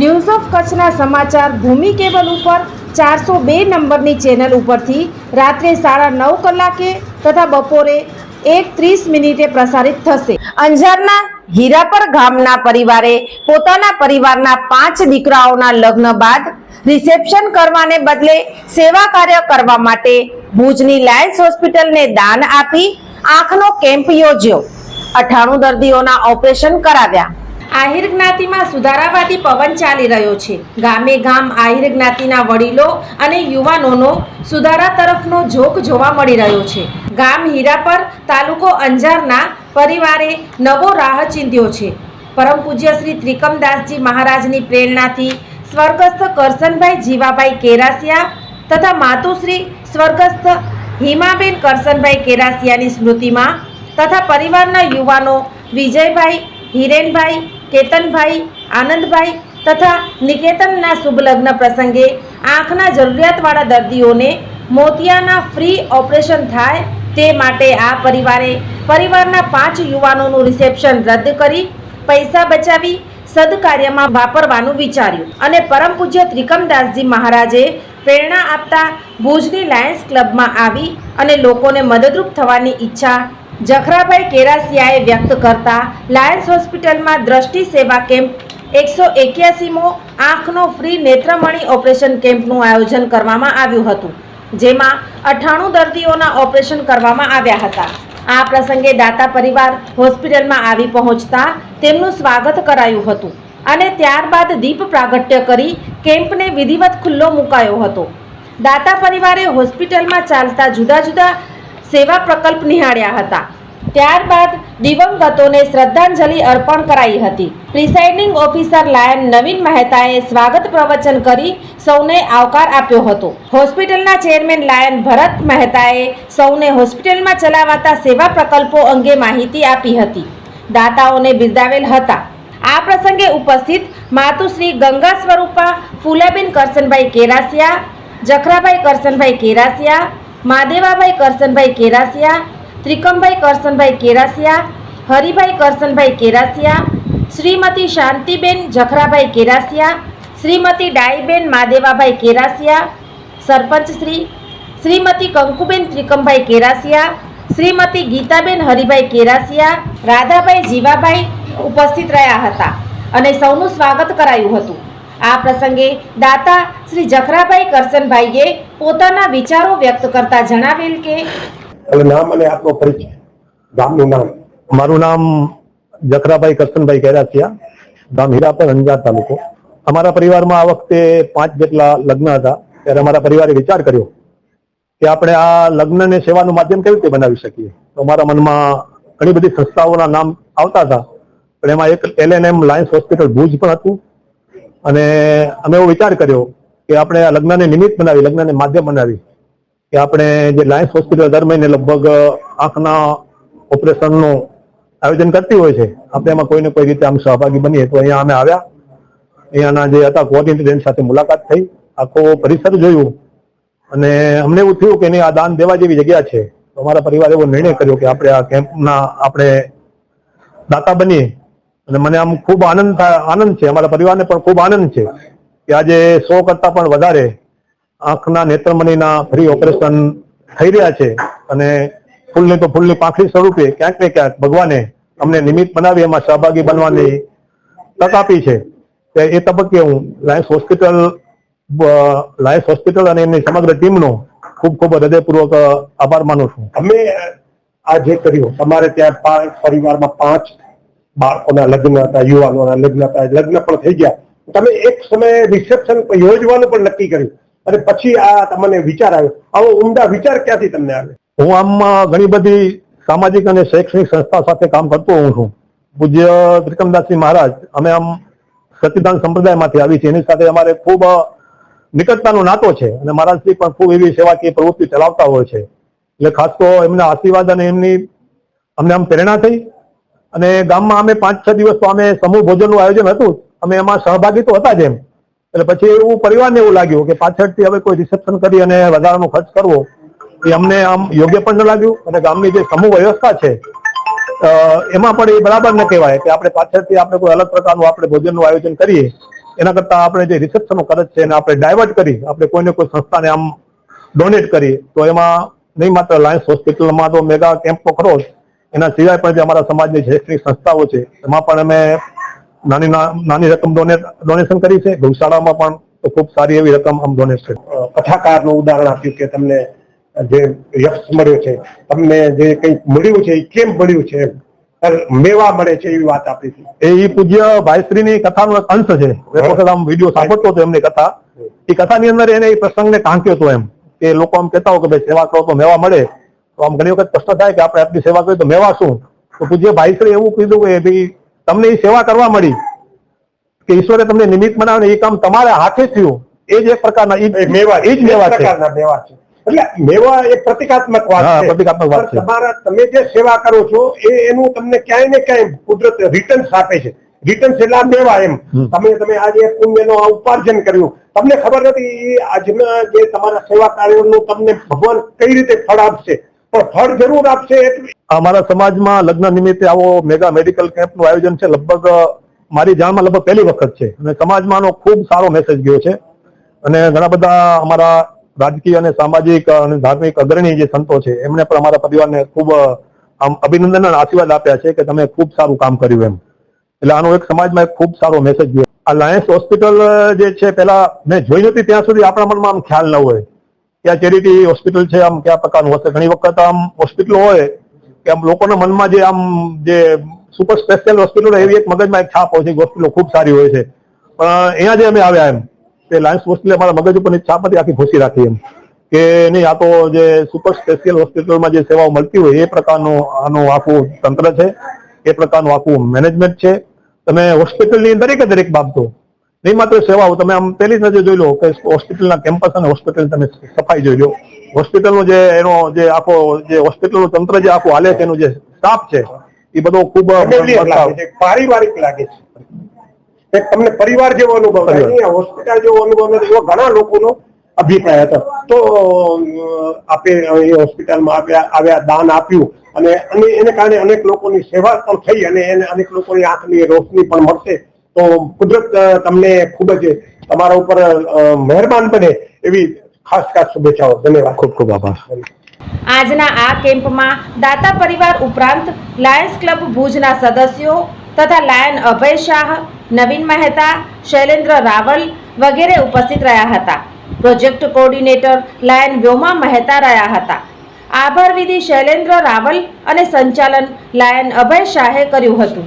News of કચ્છના સમાચાર ભૂમિ cable ઉપર ચારસો બે નંબરની ચેનલ ઉપરથી રાત્રે સાડા નવ કલાકે તથા બપોરે એક ત્રીસ મિનિટે પ્રસારિત થશે. અંજારના હીરાપર ગામના પરિવારે પોતાના પરિવારના પાંચ દીકરાઓના લગ્ન બાદ રિસેપ્શન કરવાને બદલે સેવા કાર્ય કરવા માટે ભુજની લાયન્સ હોસ્પિટલને દાન આપી આંખનો કેમ્પ યોજ્યો. અઠાણું દર્દીઓના ઓપરેશન કરાવ્યા. આહિર જ્ઞાતિમાં સુધારાવાદી પવન ચાલી રહ્યો છે. ગામે ગામ આહિર જ્ઞાતિના વડીલો અને યુવાનોનો સુધારા તરફનો જોક જોવા મળી રહ્યો છે. ગામ હીરાપર તાલુકો અંજારના પરિવારે નવો રાહ ચિંધ્યો છે. પરમ પૂજ્ય શ્રી ત્રિકમદાસજી મહારાજની પ્રેરણાથી સ્વર્ગસ્થ કરસનભાઈ જીવાભાઈ કેરાસિયા તથા માતુશ્રી સ્વર્ગસ્થ હિમાબેન કરસનભાઈ કેરાસિયાની સ્મૃતિમાં તથા પરિવારના યુવાનો વિજયભાઈ, હિરેનભાઈ કેતનભાઈ, આનંદભાઈ તથા નિકેતનના શુભ લગ્ન પ્રસંગે આંખના જરૂરિયાતવાળા દર્દીઓને મોતિયાના ફ્રી ઓપરેશન થાય તે માટે આ પરિવારે પરિવારના પાંચ યુવાનોનું રિસેપ્શન રદ કરી પૈસા બચાવી સદકાર્યમાં વાપરવાનું વિચાર્યું અને પરમ પૂજ્ય ત્રિકમદાસજી મહારાજે પ્રેરણા આપતા ભુજની લાયન્સ ક્લબમાં આવી અને લોકોને મદદરૂપ થવાની ઈચ્છા જખરાભાઈ કેરાસિયાએ વ્યક્ત કરતા લાયન્સ હોસ્પિટલમાં દ્રષ્ટિ સેવા કેમ્પ એકસો એક્યાસીમો આંખનો ફ્રી નેત્રમણી ઓપરેશન કેમ્પનું આયોજન કરવામાં આવ્યું હતું, જેમાં અઠ્ઠાણું દર્દીઓના ઓપરેશન કરવામાં આવ્યા હતા. આ પ્રસંગે દાતા પરિવાર હોસ્પિટલમાં આવી પહોંચતા તેમનું સ્વાગત કરાયું હતું અને ત્યારબાદ દીપ પ્રાગટ્ય કરી કેમ્પને વિધિવત ખુલ્લો મુકાયો હતો. દાતા પરિવારે હોસ્પિટલમાં ચાલતા જુદા જુદા સેવા પ્રકલ્પ નિહાળ્યા હતા. ત્યારબાદ દિવંગતોને શ્રદ્ધાંજલિ અર્પણ કરાઈ હતી. પ્રિસાઇડિંગ ઓફિસર લાયન નવીન મહેતાએ સ્વાગત પ્રવચન કરી સૌને આવકાર આપ્યો હતો. હોસ્પિટલના ચેરમેન લાયન ભરત મહેતાએ સૌને હોસ્પિટલમાં ચલાવાતા સેવા પ્રકલ્પો અંગે માહિતી આપી હતી. દાતાઓને બિરદાવેલ હતા. આ પ્રસંગે ઉપસ્થિત માતુશ્રી ગંગા સ્વરૂપા, ફૂલાબેન કરસનભાઈ કેરાસિયા, જખરાભાઈ કરસનભાઈ કેરાસિયા માદેવાભાઈ કરશનભાઈ કેરાસિયા, ત્રિકમભાઈ કરસનભાઈ કેરાસિયા, હરિભાઈ કરશનભાઈ કેરાસિયા, શ્રીમતી શાંતિબેન જખરાભાઈ કેરાસિયા, શ્રીમતી ડાઈબેન માદેવાભાઈ કેરાસિયા, સરપંચ શ્રી, શ્રીમતી કંકુબેન ત્રિકમભાઈ કેરાસિયા, શ્રીમતી ગીતાબેન હરિભાઈ કેરાસિયા, રાધાભાઈ જીવાભાઈ ઉપસ્થિત રહ્યા હતા અને સૌનું સ્વાગત કરાયું હતું. આ પ્રસંગે દાતા શ્રી જખરાભાઈ કરસનભાઈએ પોતાના વિચારો વ્યક્ત કરતા જણાવેલ કે નામ અને આપનો પરિચય. ગામનું નામ. મારું નામ જખરાભાઈ કરશનભાઈ કેરાસિયા ગામ હીરાપર અંજાર તાલુકો. અમારા પરિવારમાં આ વખતે પાંચ જેટલા લગ્ન હતા. ત્યારે અમારા પરિવારે વિચાર કર્યો કે આપણે આ લગ્નને સેવાનું માધ્યમ કેવી રીતે બનાવી શકીએ? તો અમારા મનમાં ઘણી બધી સંસ્થાઓના નામ આવતા હતા. પણ એમાં એક L N M Lions hospital Bhuj પણ હતું. અને અમે એવો વિચાર કર્યો કે આપણે આ લગ્નને નિમિત્ત બનાવી, લગ્નને માધ્યમ બનાવી કે આપણે જે લાયન્સ હોસ્પિટલ દર મહિને લગભગ આંખના ઓપરેશનનું આયોજન કરતી હોય છે, આપણે એમાં કોઈને કોઈ રીતે આમ સહભાગી બનીએ તો અહીંયા અમે આવ્યા. અહીંયાના જે હતા કોઓર્ડિનેટર સાથે મુલાકાત થઈ, આખો પરિસર જોયું. અને અમને એવું થયું કે નહીં આ દાન દેવા જેવી જગ્યા છે. અમારા પરિવારે એવો નિર્ણય કર્યો કે આપણે આ કેમ્પના આપણે દાતા બનીએ. અને મને આમ ખૂબ આનંદ આનંદ છે. અમારા પરિવારને પણ ખૂબ આનંદ છે કે આજે સો કરતા પણ વધારે આંખના નેત્રમણીના ફ્રી ઓપરેશન થઈ રહ્યા છે અને ફૂલની તો ફૂલની પાંખડી સ્વરૂપે ક્યાંક ને ક્યાંક ભગવાને અમને નિમિત્ત બનાવી, એમાં સહભાગી બનવાની તક આપી છે. તો એ તબક્કે હું લાયન્સ હોસ્પિટલ લાયન્સ હોસ્પિટલ અને એમની સમગ્ર ટીમનો ખૂબ ખૂબ હૃદયપૂર્વક આભાર માનું છું. અમે આ જે કર્યું તમારે ત્યાં પાંચ પરિવારમાં પાંચ બાળકોના લગ્ન હતા, યુવાનોના લગ્ન હતા લગ્ન પણ થઈ ગયા. તમે એક સમયે રિસેપ્શન યોજવાનું પણ નક્કી કર્યું. અને પછી આ તમને વિચાર આવ્યો. આવો ઉમદા વિચાર ક્યાંથી તમને આવ્યો હું આમ ઘણી બધી સામાજિક અને શૈક્ષણિક સંસ્થા સાથે કામ કરતો હોઉં છું. પૂજ્ય ત્રિકમદાસજી મહારાજ, અમે આમ સતીદાન સંપ્રદાયમાંથી આવી છે એની સાથે અમારે ખૂબ નિકટતાનો નાતો છે. અને મહારાજશ્રી પણ ખૂબ એવી સેવાકીય પ્રવૃત્તિ ચલાવતા હોય છે. એટલે ખાસ તો એમના આશીર્વાદ અને એમની અમને આમ પ્રેરણા થઈ. અને ગામમાં અમે પાંચ, છ દિવસ તો અમે સમૂહ ભોજનનું આયોજન હતું. અમે એમાં સહભાગી તો હતા જ એમ. એટલે પછી એવું પરિવારને એવું લાગ્યું કે પાછળથી હવે કોઈ રિસેપ્શન કરી અને વધારાનો ખર્ચ કરવો, એ અમને આમ યોગ્ય પણ ન લાગ્યું. અને ગામની જે સમૂહ વ્યવસ્થા છે એમાં પણ એ બરાબર ન કહેવાય કે આપણે પાછળથી આપણે કોઈ અલગ પ્રકારનું આપણે ભોજનનું આયોજન કરીએ. એના કરતાં આપણે જે રિસેપ્શનનો ખર્ચ છે એને આપણે ડાયવર્ટ કરી, આપણે કોઈને કોઈ સંસ્થાને આમ ડોનેટ કરીએ. તો એમાં નહીં માત્ર લાયન્સ હોસ્પિટલમાં તો મેગા કેમ્પો ખરો એના સિવાય પણ જે અમારા સમાજની શૈક્ષણિક સંસ્થાઓ છે એમાં પણ અમે નાની નાની રકમ ડોનેશન કરી છે. ગૌશાળામાં પણ ખૂબ સારી એવી રકમ આમ ડોનેટ કરી કથાકારનું ઉદાહરણ આપ્યું કે તમને જે યક્ષ મળ્યો છે તમને જે કંઈક મળ્યું છે એ કેમ મળ્યું છે મેવા મળે છે એવી વાત આપી હતી. એ પૂજ્ય ભાઈશ્રીની કથાનો એક અંશ છે. એક વખત આમ વીડિયો સાંભળતો હતો એમની કથા. એ કથાની અંદર એને એ પ્રસંગને ટાંક્યો હતો એમ. કે લોકો આમ કહેતા હોય કે ભાઈ સેવા કરો તો મેવા મળે. તો આમ ઘણી વખત પ્રશ્ન થાય કે આપણે આપની સેવા કરી તો મેવા શું? તો પૂજ્ય ભાઈશ્રી એવું કીધું કે ભાઈ તમને એ સેવા કરવા મળી કે ઈશ્વરે તમને નિમિત્ત બનાવ્યું એ કામ તમારા હાથે થયું. એ જ એક પ્રકારના એ મેવા એ જ મેવા છે. એટલે મેવા એ પ્રતિકાત્મક વાત છે. પ્રતિકાત્મક વાત છે. તમારા તમે જે સેવા કરો છો એ એનું તમને ક્યાંય ને ક્યાંય કુદરત રિટર્ન્સ આપે છે. રિટર્ન્સ એટલે મેવા એમ. તમે તમે આજે પુણ્યનો આ ઉપાર્જન કર્યું. તમને ખબર નથી આજના જે તમારા સેવા કાર્યનું તમને ભગવાન કઈ રીતે ફળ આપશે? ફળ જરૂર આપશે અમારા સમાજમાં લગ્ન નિમિત્તે આવો મેગા મેડિકલ કેમ્પનું આયોજન છે. લગભગ મારી જાણમાં લગભગ પહેલી વખત છે. અને સમાજમાં આનો ખૂબ સારો મેસેજ ગયો છે. અને ઘણા બધા અમારા રાજકીય અને સામાજિક અને ધાર્મિક અગ્રણી જે સંતો છે એમણે પણ અમારા પરિવારને ખૂબ આમ અભિનંદન અને આશીર્વાદ આપ્યા છે કે તમે ખૂબ સારું કામ કર્યું એમ. એટલે આનો એક સમાજમાં એક ખૂબ સારો મેસેજ ગયો. આ લાયન્સ હોસ્પિટલ જે છે પેલા મેં જોઈ નથી ત્યાં સુધી આપણા મનમાં આમ ખ્યાલ ન હોય. કે આ ચેરિટી હોસ્પિટલ છે, આમ કયા પ્રકારનું હશે? ઘણી વખત આમ હોસ્પિટલ હોય કે આમ લોકોના મનમાં જે આમ જે સુપર સ્પેશિયલ હોસ્પિટલ એવી એક મગજમાં એક છાપ હોય છે હોસ્પિટલો ખૂબ સારી હોય છે. પણ અહીંયા જે અમે આવ્યા એમ, તે લાયન્સ હોસ્પિટલે અમારા મગજ ઉપરની છાપ હતી, આખી ઘૂસી રાખી એમ. કે નહીં, આ તો જે સુપર સ્પેશિયલ હોસ્પિટલમાં જે સેવાઓ મળતી હોય, એ પ્રકારનું આનું આખું તંત્ર છે, એ પ્રકારનું આખું મેનેજમેન્ટ છે. તમે હોસ્પિટલની દરેકે દરેક બાબતો નહીં માત્ર સેવાઓ તમે આમ પહેલી નજર જોઈ લો કે હોસ્પિટલના કેમ્પસ અને હોસ્પિટલ તમે સફાઈ જોઈ લો. હોસ્પિટલનો જે એનો જે આખો જે હોસ્પિટલનું તંત્ર જે આખું હાલે છે એનું જે સ્ટાફ છે એ બધો ખૂબ પારિવારિક લાગે છે. તમને પરિવાર જેવો અનુભવ હોસ્પિટલ જેવો અનુભવ નથી એવો ઘણા લોકોનો અભિપ્રાય હતો. તો આપે એ હોસ્પિટલમાં આવ્યા આવ્યા દાન આપ્યું અને અને એને કારણે અનેક લોકોની સેવા પણ થઈ અને એને અનેક લોકોની આંખની રોશની પણ મળશે. તો કુદરત તમને ખૂબ જ તમારા ઉપર મહેરબાન બને એવી ખાસ ખાસ શુભેચ્છાઓ. ધન્યવાદ. ખૂબ ખૂબ આભાર. આજના આ કેમ્પમાં દાતા પરિવાર ઉપરાંત લાયન્સ ક્લબ ભુજના સદસ્યો તથા લાયન અભય શાહ નવીન મહેતા શૈલેન્દ્ર રાવલ વગેરે ઉપસ્થિત રહ્યા હતા. Project coordinator lion Vyoma Mehta રહ્યા હતા. આભાર વિધિ શૈલેન્દ્ર રાવલ અને સંચાલન લાયન અભય શાહે કર્યું હતું.